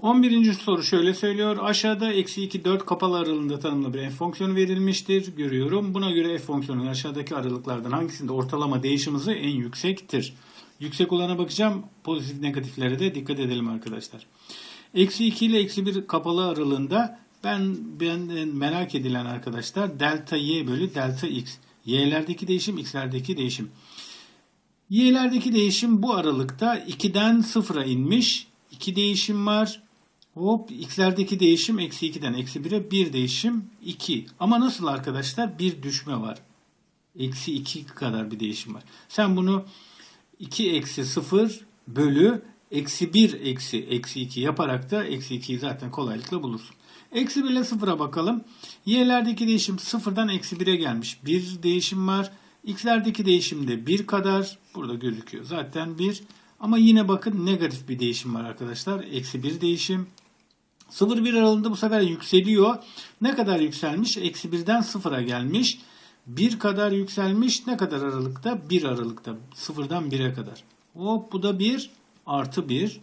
11. soru şöyle söylüyor. Aşağıda eksi 2 4 kapalı aralığında tanımlı bir f fonksiyonu verilmiştir. Görüyorum. Buna göre f fonksiyonunun aşağıdaki aralıklardan hangisinde ortalama değişim hızı en yüksektir? Yüksek olana bakacağım. Pozitif negatiflere de dikkat edelim arkadaşlar. Eksi 2 ile eksi 1 kapalı aralığında ben benden merak edilen arkadaşlar delta y bölü delta x. Y'lerdeki değişim, x'lerdeki değişim. Y'lerdeki değişim bu aralıkta 2'den 0'a inmiş. 2 değişim var. Hop x'lerdeki değişim eksi 2'den eksi 1'e 1 değişim 2. Ama nasıl arkadaşlar? Bir düşme var. Eksi 2 kadar bir değişim var. Sen bunu 2 eksi 0 bölü eksi 1 eksi eksi 2 yaparak da eksi 2'yi zaten kolaylıkla bulursun. Eksi 1 ile 0'a bakalım. Y'lerdeki değişim 0'dan eksi 1'e gelmiş. Bir değişim var. X'lerdeki değişim de 1 kadar. Burada gözüküyor. Zaten 1. Ama yine bakın negatif bir değişim var arkadaşlar. Eksi 1 değişim. 0-1 aralığında bu sefer yükseliyor. Ne kadar yükselmiş? Eksi 1'den 0'a gelmiş. 1 kadar yükselmiş. Ne kadar aralıkta? 1 aralıkta. 0'dan 1'e kadar. Hop bu da 1 artı 1.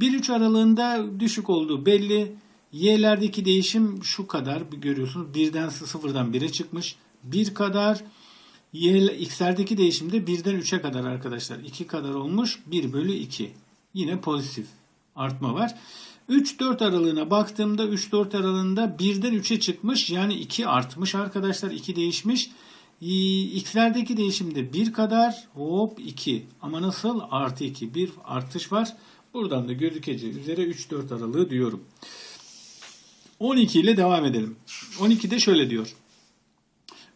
1-3 aralığında düşük olduğu belli. Y'lerdeki değişim şu kadar görüyorsunuz. 1'den 0'dan 1'e çıkmış. 1 kadar. X'lerdeki değişim de 1'den 3'e kadar arkadaşlar. 2 kadar olmuş. 1 bölü 2. Yine pozitif artma var. 3-4 aralığına baktığımda 3-4 aralığında 1'den 3'e çıkmış. Yani 2 artmış arkadaşlar. 2 değişmiş. X'lerdeki değişim de 1 kadar. Hop 2. Ama nasıl? Artı 2. Bir artış var. Buradan da gözükeceği üzere 3-4 aralığı diyorum. 12 ile devam edelim. 12'de şöyle diyor.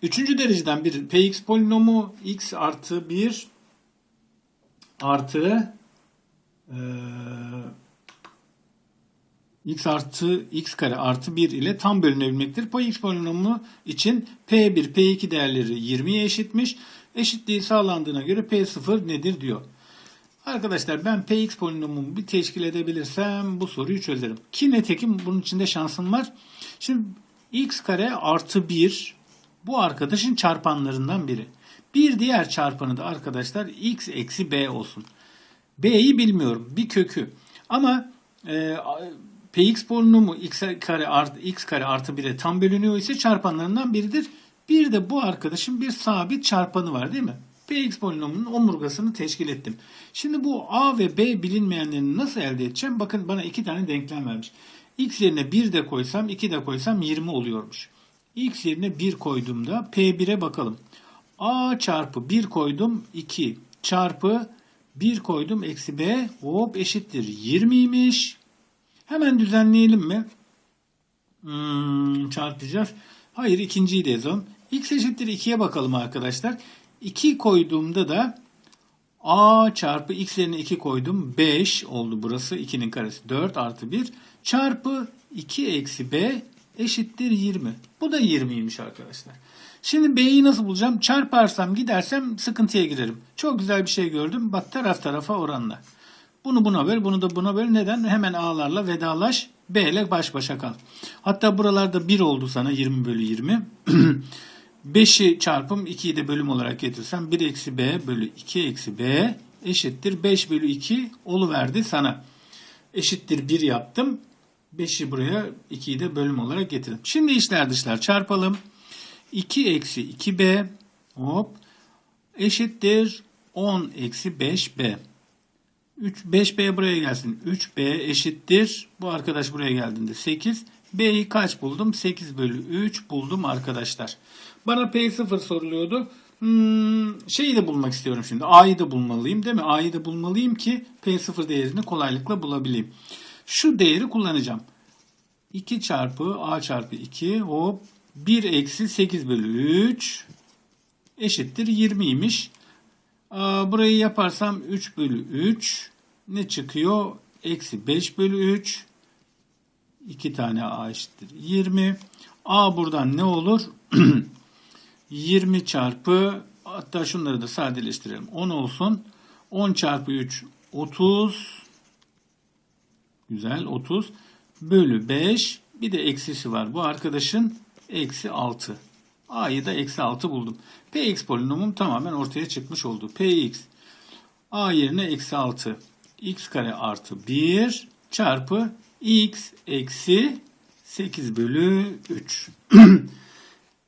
Üçüncü dereceden bir px polinomu x artı 1 artı e, x artı x kare artı 1 ile tam bölünebilmektir. Pay x polinomu için p1, p2 değerleri 20'ye eşitmiş. Eşitliği sağlandığına göre p0 nedir diyor. Arkadaşlar ben px polinomumu bir teşkil edebilirsem bu soruyu çözerim. Ki netekim bunun içinde şansım var. Şimdi x kare artı 1 bu arkadaşın çarpanlarından biri. Bir diğer çarpanı da arkadaşlar x eksi b olsun. b'yi bilmiyorum. Bir kökü. Ama e, px polinomu x kare artı x kare artı 1'e tam bölünüyor ise çarpanlarından biridir. Bir de bu arkadaşın bir sabit çarpanı var değil mi? px polinomunun omurgasını teşkil ettim. Şimdi bu a ve b bilinmeyenlerini nasıl elde edeceğim? Bakın bana iki tane denklem vermiş. x yerine 1 de koysam 2 de koysam 20 oluyormuş. X yerine 1 koyduğumda p1'e bakalım. a çarpı 1 koydum 2 çarpı 1 koydum eksi b hop eşittir 20'ymiş. Hemen düzenleyelim mi? Hmm, çarpacağız. Hayır ikinciyi de yazalım. x eşittir 2'ye bakalım arkadaşlar. 2 koyduğumda da a çarpı x yerine 2 koydum. 5 oldu burası. 2'nin karesi 4 artı 1 çarpı 2 eksi b eşittir 20. Bu da 20'ymiş arkadaşlar. Şimdi b'yi nasıl bulacağım? Çarparsam gidersem sıkıntıya girerim. Çok güzel bir şey gördüm. Bak taraf tarafa oranla. Bunu buna böl, bunu da buna böl. Neden? Hemen a'larla vedalaş. B ile baş başa kal. Hatta buralarda 1 oldu sana 20 bölü 20. 5'i çarpım 2'yi de bölüm olarak getirsem 1 eksi b bölü 2 eksi b eşittir 5 bölü 2 oluverdi sana. Eşittir 1 yaptım. 5'i buraya 2'yi de bölüm olarak getirdim. Şimdi içler dışlar çarpalım. 2 eksi 2b hop eşittir 10 eksi 5b. 3, 5b buraya gelsin. 3b eşittir. Bu arkadaş buraya geldiğinde 8. b'yi kaç buldum? 8 bölü 3 buldum arkadaşlar. Bana P0 soruluyordu. Hmm, şeyi de bulmak istiyorum şimdi. A'yı da bulmalıyım değil mi? A'yı da bulmalıyım ki P0 değerini kolaylıkla bulabileyim. Şu değeri kullanacağım. 2 çarpı A çarpı 2 hop 1 eksi 8 bölü 3 eşittir 20'ymiş. Burayı yaparsam 3 bölü 3 ne çıkıyor? Eksi 5 bölü 3 2 tane A eşittir 20. A buradan ne olur? 20 çarpı hatta şunları da sadeleştirelim. 10 olsun. 10 çarpı 3 30 güzel 30 bölü 5 bir de eksisi var. Bu arkadaşın eksi 6. A'yı da eksi 6 buldum. Px polinomum tamamen ortaya çıkmış oldu. Px A yerine eksi 6 x kare artı 1 çarpı x eksi 8 bölü 3.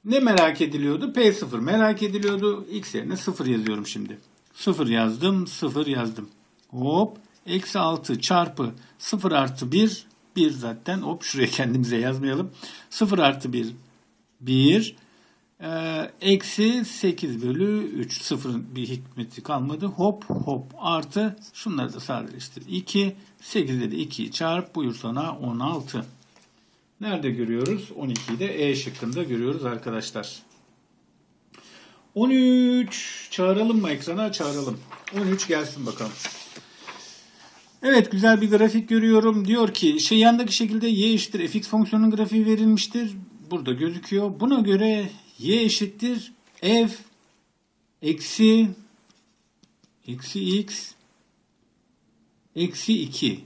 ne merak ediliyordu? P0 merak ediliyordu. X yerine 0 yazıyorum şimdi. 0 yazdım, 0 yazdım. Hop. Eksi 6 çarpı 0 artı 1. 1 zaten. Hop şuraya kendimize yazmayalım. 0 artı 1. 1. Ee, eksi 8 bölü 3. Sıfırın bir hikmeti kalmadı. Hop hop artı. Şunları da sadeleştir. 2. 8'de de 2'yi çarp. Buyur sana 16. Nerede görüyoruz? 12'yi de E şıkkında görüyoruz arkadaşlar. 13 çağıralım mı ekrana? Çağıralım. 13 gelsin bakalım. Evet güzel bir grafik görüyorum. Diyor ki şey yandaki şekilde y eşittir fx fonksiyonunun grafiği verilmiştir. Burada gözüküyor. Buna göre y eşittir f eksi eksi x eksi 2.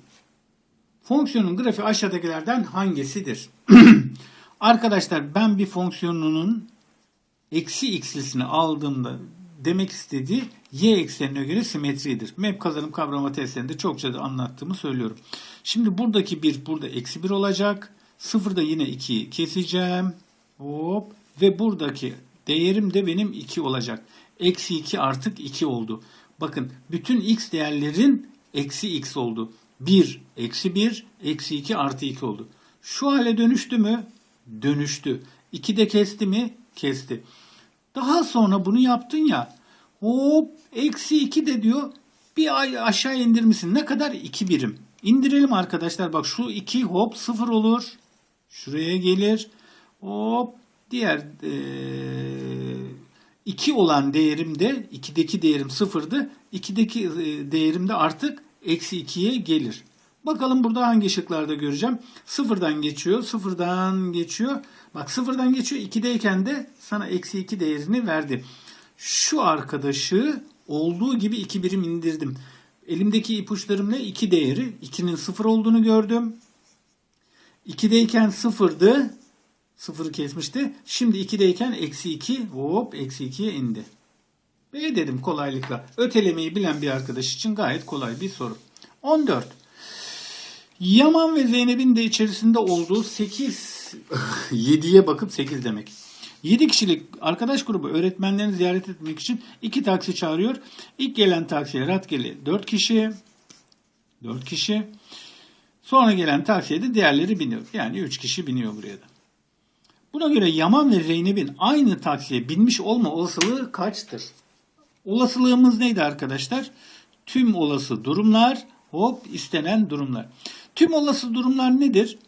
Fonksiyonun grafiği aşağıdakilerden hangisidir? Arkadaşlar ben bir fonksiyonunun eksi x'lisini aldığımda demek istediği y eksenine göre simetridir. Map kazanım kavrama testlerinde çokça da anlattığımı söylüyorum. Şimdi buradaki 1 burada eksi 1 olacak. Sıfırda yine 2'yi keseceğim. Hop. Ve buradaki değerim de benim 2 olacak. Eksi 2 artık 2 oldu. Bakın bütün x değerlerin eksi x oldu. 1 eksi 1 eksi 2 artı 2 oldu. Şu hale dönüştü mü? Dönüştü. 2 de kesti mi? Kesti. Daha sonra bunu yaptın ya. Hop eksi 2 de diyor bir ay aşağı indirmişsin. Ne kadar? 2 birim. İndirelim arkadaşlar. Bak şu 2 hop 0 olur. Şuraya gelir. Hop diğer 2 olan değerimde 2'deki değerim 0'dı. 2'deki e, değerim de artık eksi 2'ye gelir. Bakalım burada hangi şıklarda göreceğim. Sıfırdan geçiyor. Sıfırdan geçiyor. Bak sıfırdan geçiyor. 2'deyken de sana eksi 2 değerini verdi. Şu arkadaşı olduğu gibi 2 birim indirdim. Elimdeki ipuçlarımla 2 değeri. 2'nin 0 olduğunu gördüm. 2'deyken 0'dı. 0'ı kesmişti. Şimdi 2'deyken eksi 2 hop eksi 2'ye indi. B dedim kolaylıkla. Ötelemeyi bilen bir arkadaş için gayet kolay bir soru. 14. Yaman ve Zeynep'in de içerisinde olduğu 8 7'ye bakıp 8 demek. 7 kişilik arkadaş grubu öğretmenlerini ziyaret etmek için 2 taksi çağırıyor. İlk gelen taksiye rastgele 4 kişi 4 kişi. Sonra gelen taksiye de diğerleri biniyor. Yani 3 kişi biniyor buraya da. Buna göre Yaman ve Zeynep'in aynı taksiye binmiş olma olasılığı kaçtır? Olasılığımız neydi arkadaşlar? Tüm olası durumlar, hop istenen durumlar. Tüm olası durumlar nedir?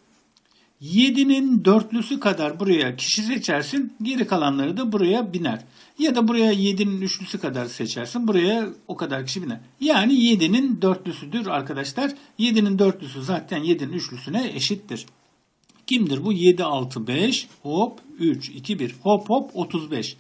7'nin dörtlüsü kadar buraya kişi seçersin, geri kalanları da buraya biner. Ya da buraya 7'nin üçlüsü kadar seçersin, buraya o kadar kişi biner. Yani 7'nin dörtlüsüdür arkadaşlar. 7'nin dörtlüsü zaten 7'nin üçlüsüne eşittir. Kimdir bu? 7, 6, 5, hop 3, 2, 1, hop hop 35.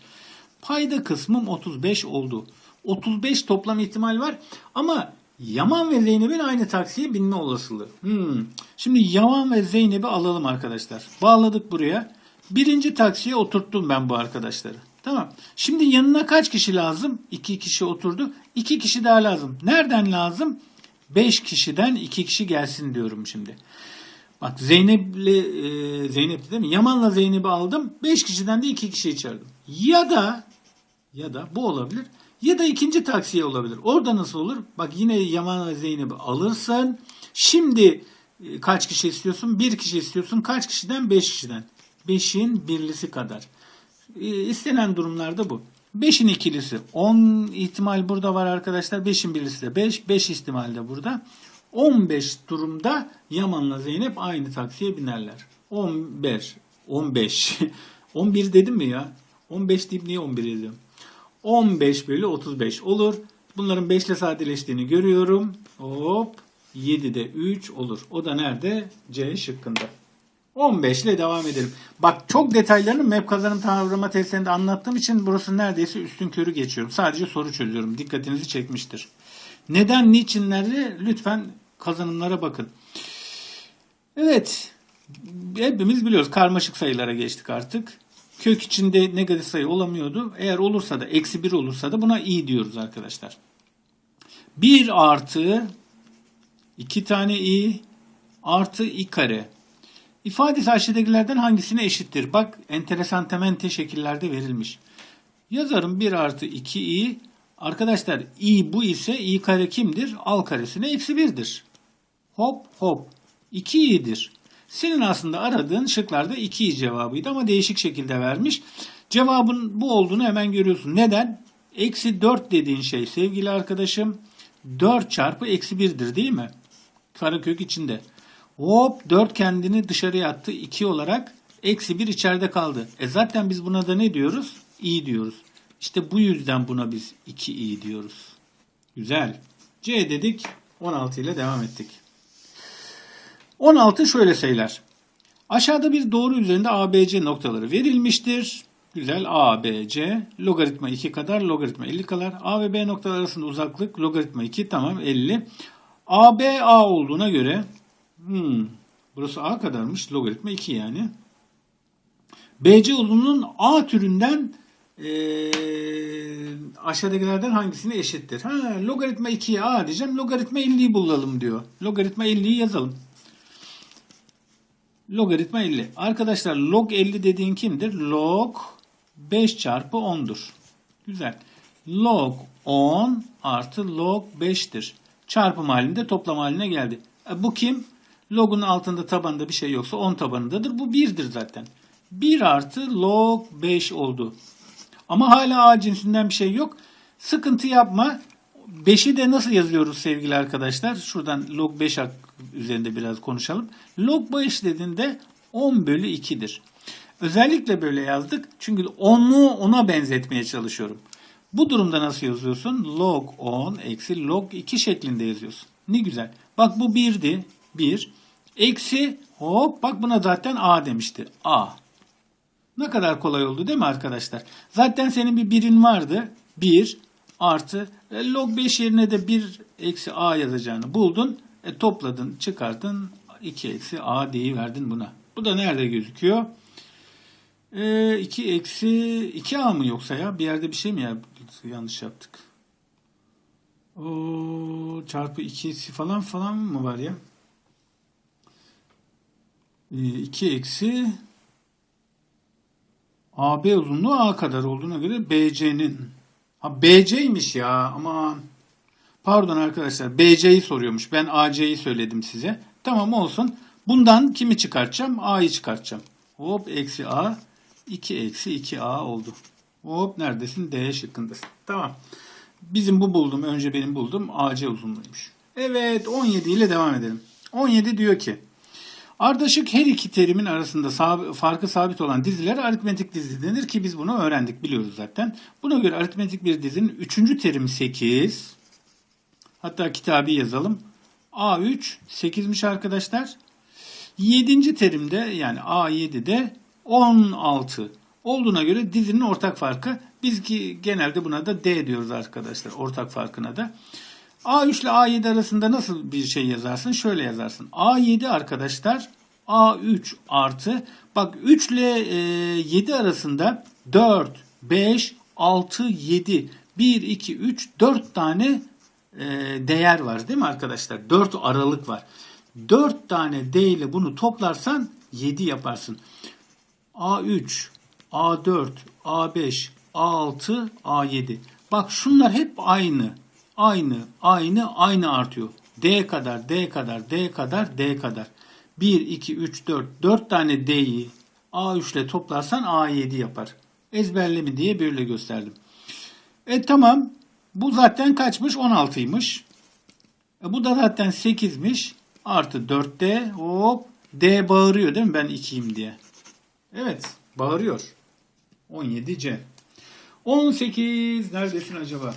Payda kısmım 35 oldu. 35 toplam ihtimal var ama Yaman ve Zeynep'in aynı taksiye binme olasılığı. Hmm. Şimdi Yaman ve Zeynep'i alalım arkadaşlar. Bağladık buraya. Birinci taksiye oturttum ben bu arkadaşları. Tamam. Şimdi yanına kaç kişi lazım? İki kişi oturdu. İki kişi daha lazım. Nereden lazım? Beş kişiden iki kişi gelsin diyorum şimdi. Bak Zeynep'le e, Zeynep değil mi? Yaman'la Zeynep'i aldım. Beş kişiden de iki kişi çağırdım. Ya da ya da bu olabilir. Ya da ikinci taksiye olabilir. Orada nasıl olur? Bak yine Yaman ve Zeynep'i alırsın. Şimdi e, kaç kişi istiyorsun? Bir kişi istiyorsun. Kaç kişiden? Beş kişiden. Beşin birlisi kadar. E, istenen durumlarda bu. Beşin ikilisi. On ihtimal burada var arkadaşlar. Beşin birlisi de beş. Beş ihtimal de burada. 15 durumda Yaman'la Zeynep aynı taksiye binerler. 15. 15. 11 dedim mi ya? 15 deyip niye 11 yazıyorum? 15 bölü 35 olur. Bunların 5 ile sadeleştiğini görüyorum. Hop 7'de 3 olur. O da nerede? C şıkkında. 15 ile devam edelim. Bak çok detaylarını map kazanım tavrıma testlerinde anlattığım için burası neredeyse üstün körü geçiyorum. Sadece soru çözüyorum. Dikkatinizi çekmiştir. Neden, niçinleri lütfen kazanımlara bakın. Evet. Hepimiz biliyoruz. Karmaşık sayılara geçtik artık. Kök içinde negatif sayı olamıyordu. Eğer olursa da eksi 1 olursa da buna i diyoruz arkadaşlar. 1 artı 2 tane i artı i kare. İfadesi aşağıdakilerden hangisine eşittir? Bak enteresan temente şekillerde verilmiş. Yazarım 1 artı 2i. Arkadaşlar i bu ise i kare kimdir? Al karesine eksi 1'dir. Hop hop. 2i'dir. Senin aslında aradığın şıklarda 2i cevabıydı ama değişik şekilde vermiş. Cevabın bu olduğunu hemen görüyorsun. Neden? Eksi 4 dediğin şey sevgili arkadaşım 4 çarpı eksi 1'dir değil mi? Karekök içinde. Hop 4 kendini dışarıya attı 2 olarak eksi 1 içeride kaldı. E zaten biz buna da ne diyoruz? i diyoruz. İşte bu yüzden buna biz 2i diyoruz. Güzel. C dedik 16 ile devam ettik. 16 şöyle sayılar. Aşağıda bir doğru üzerinde ABC noktaları verilmiştir. Güzel ABC logaritma 2 kadar logaritma 50 kadar. A ve B noktalar arasında uzaklık logaritma 2 tamam 50. AB A olduğuna göre hmm, burası A kadarmış logaritma 2 yani. BC uzunluğunun A türünden eee aşağıdakilerden hangisine eşittir? Ha, logaritma 2'ye A diyeceğim. Logaritma 50'yi bulalım diyor. Logaritma 50'yi yazalım. Logaritma 50. Arkadaşlar log 50 dediğin kimdir? Log 5 çarpı 10'dur. Güzel. Log 10 artı log 5'tir. Çarpım halinde toplam haline geldi. E, bu kim? Log'un altında tabanında bir şey yoksa 10 tabanındadır. Bu 1'dir zaten. 1 artı log 5 oldu. Ama hala A cinsinden bir şey yok. Sıkıntı yapma. 5'i de nasıl yazıyoruz sevgili arkadaşlar? Şuradan log 5 üzerinde biraz konuşalım. Log 5 dediğinde 10 bölü 2'dir. Özellikle böyle yazdık. Çünkü 10'u ona benzetmeye çalışıyorum. Bu durumda nasıl yazıyorsun? Log 10 eksi log 2 şeklinde yazıyorsun. Ne güzel. Bak bu 1'di. 1. Eksi hop bak buna zaten A demişti. A. Ne kadar kolay oldu değil mi arkadaşlar? Zaten senin bir birin vardı. 1 artı e, log 5 yerine de 1 eksi a yazacağını buldun. E, topladın, çıkarttın. 2 eksi a verdin buna. Bu da nerede gözüküyor? E, 2 eksi 2a mı yoksa ya? Bir yerde bir şey mi ya? Yanlış yaptık. O çarpı 2'si falan falan mı var ya? E, 2 eksi AB uzunluğu A kadar olduğuna göre BC'nin Ha BC'ymiş ya aman. Pardon arkadaşlar BC'yi soruyormuş. Ben AC'yi söyledim size. Tamam olsun. Bundan kimi çıkartacağım? A'yı çıkartacağım. Hop eksi A. 2 eksi 2A oldu. Hop neredesin? D şıkkındasın. Tamam. Bizim bu buldum. Önce benim buldum. AC uzunluğuymuş. Evet 17 ile devam edelim. 17 diyor ki Ardışık her iki terimin arasında sab farkı sabit olan dizilere aritmetik dizi denir ki biz bunu öğrendik biliyoruz zaten. Buna göre aritmetik bir dizinin 3. terimi 8. Hatta kitabı yazalım. A3 8'miş arkadaşlar. 7. terimde yani A7'de 16 olduğuna göre dizinin ortak farkı biz ki genelde buna da D diyoruz arkadaşlar ortak farkına da. A3 ile A7 arasında nasıl bir şey yazarsın? Şöyle yazarsın. A7 arkadaşlar A3 artı bak 3 ile 7 arasında 4, 5, 6, 7 1, 2, 3 4 tane e, değer var değil mi arkadaşlar? 4 aralık var. 4 tane D ile bunu toplarsan 7 yaparsın. A3, A4, A5, A6, A7. Bak şunlar hep aynı aynı, aynı, aynı artıyor. D kadar, D kadar, D kadar, D kadar. 1, 2, 3, 4, 4 tane D'yi A3 ile toplarsan A7 yapar. Ezberlemi diye böyle gösterdim. E tamam. Bu zaten kaçmış? 16'ymış. E, bu da zaten 8'miş. Artı 4D. Hop. D bağırıyor değil mi? Ben 2'yim diye. Evet. Bağırıyor. 17C. 18. Neredesin acaba?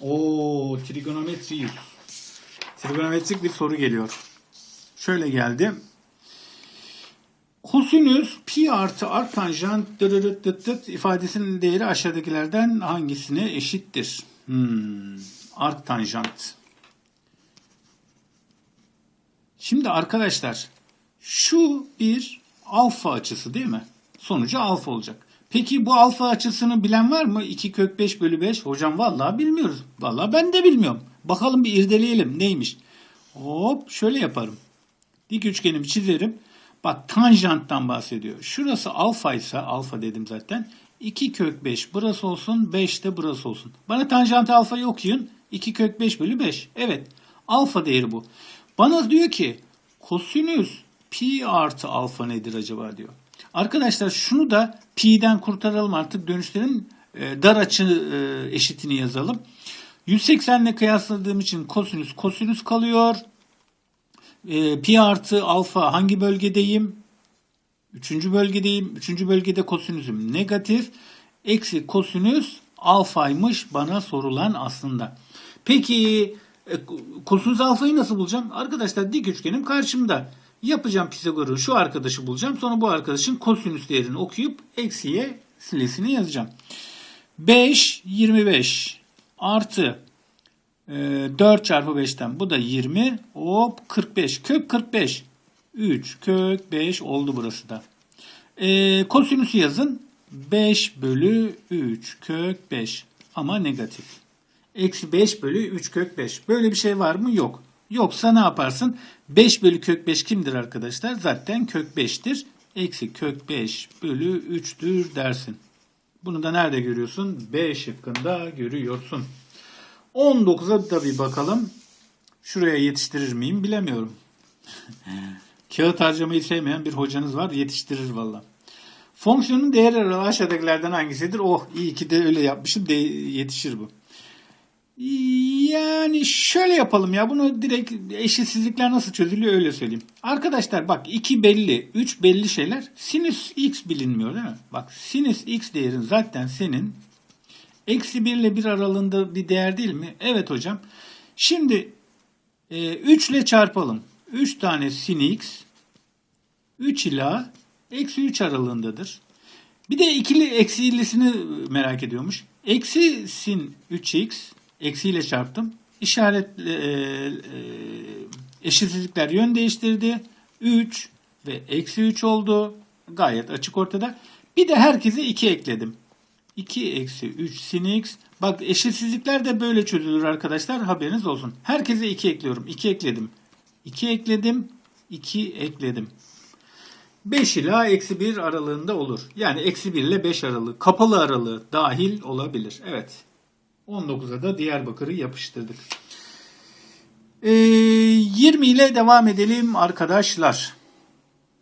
O trigonometri. Trigonometrik bir soru geliyor. Şöyle geldi. Kosinüs pi artı artanjant dırırıt dıt dıt ifadesinin değeri aşağıdakilerden hangisine eşittir? Hmm, artanjant. Şimdi arkadaşlar şu bir alfa açısı değil mi? Sonucu alfa olacak. Peki bu alfa açısını bilen var mı? 2 kök 5 bölü 5. Hocam vallahi bilmiyoruz. Vallahi ben de bilmiyorum. Bakalım bir irdeleyelim. Neymiş? Hop şöyle yaparım. Dik üçgenimi çizerim. Bak tanjanttan bahsediyor. Şurası alfa ise alfa dedim zaten. 2 kök 5 burası olsun 5 de burası olsun. Bana tanjant alfayı okuyun. 2 kök 5 bölü 5. Evet alfa değeri bu. Bana diyor ki kosinüs pi artı alfa nedir acaba diyor. Arkadaşlar şunu da pi'den kurtaralım artık dönüşlerin e, dar açı e, eşitini yazalım. 180 ile kıyasladığım için kosinüs kosinüs kalıyor. E, pi artı alfa hangi bölgedeyim? Üçüncü bölgedeyim. Üçüncü bölgede kosinüsüm negatif. Eksi kosinüs alfaymış bana sorulan aslında. Peki e, kosinüs alfayı nasıl bulacağım? Arkadaşlar dik üçgenim karşımda. Yapacağım Pisagor'u şu arkadaşı bulacağım. Sonra bu arkadaşın kosinüs değerini okuyup eksiye silesini yazacağım. 5, 25 artı e, 4 çarpı 5'ten bu da 20. Hop 45. Kök 45. 3 kök 5 oldu burası da. E, kosinüsü yazın. 5 bölü 3 kök 5 ama negatif. Eksi 5 bölü 3 kök 5. Böyle bir şey var mı? Yok. Yoksa ne yaparsın? 5 bölü kök 5 kimdir arkadaşlar? Zaten kök 5'tir. Eksi kök 5 bölü 3'tür dersin. Bunu da nerede görüyorsun? B şıkkında görüyorsun. 19'a da bir bakalım. Şuraya yetiştirir miyim bilemiyorum. Kağıt harcamayı sevmeyen bir hocanız var yetiştirir valla. Fonksiyonun değer aralığı aşağıdakilerden hangisidir? Oh iyi ki de öyle yapmışım de yetişir bu. Şöyle yapalım ya bunu direkt eşitsizlikler nasıl çözülüyor öyle söyleyeyim. Arkadaşlar bak 2 belli 3 belli şeyler sinüs x bilinmiyor değil mi? Bak sinüs x değerin zaten senin eksi 1 ile 1 aralığında bir değer değil mi? Evet hocam. Şimdi e, 3 ile çarpalım. 3 tane sin x 3 ila eksi 3 aralığındadır. Bir de ikili eksilisini merak ediyormuş. Eksi sin 3x eksiyle çarptım. İşaret e, e, eşitsizlikler yön değiştirdi. 3 ve eksi 3 oldu. Gayet açık ortada. Bir de herkese 2 ekledim. 2 eksi 3 sin x. Bak eşitsizlikler de böyle çözülür arkadaşlar. Haberiniz olsun. Herkese 2 ekliyorum. 2 ekledim. 2 ekledim. 2 ekledim. 5 ila eksi 1 aralığında olur. Yani eksi 1 ile 5 aralığı. Kapalı aralığı dahil olabilir. Evet. 19'a da Diyarbakır'ı yapıştırdık. Ee, 20 ile devam edelim arkadaşlar.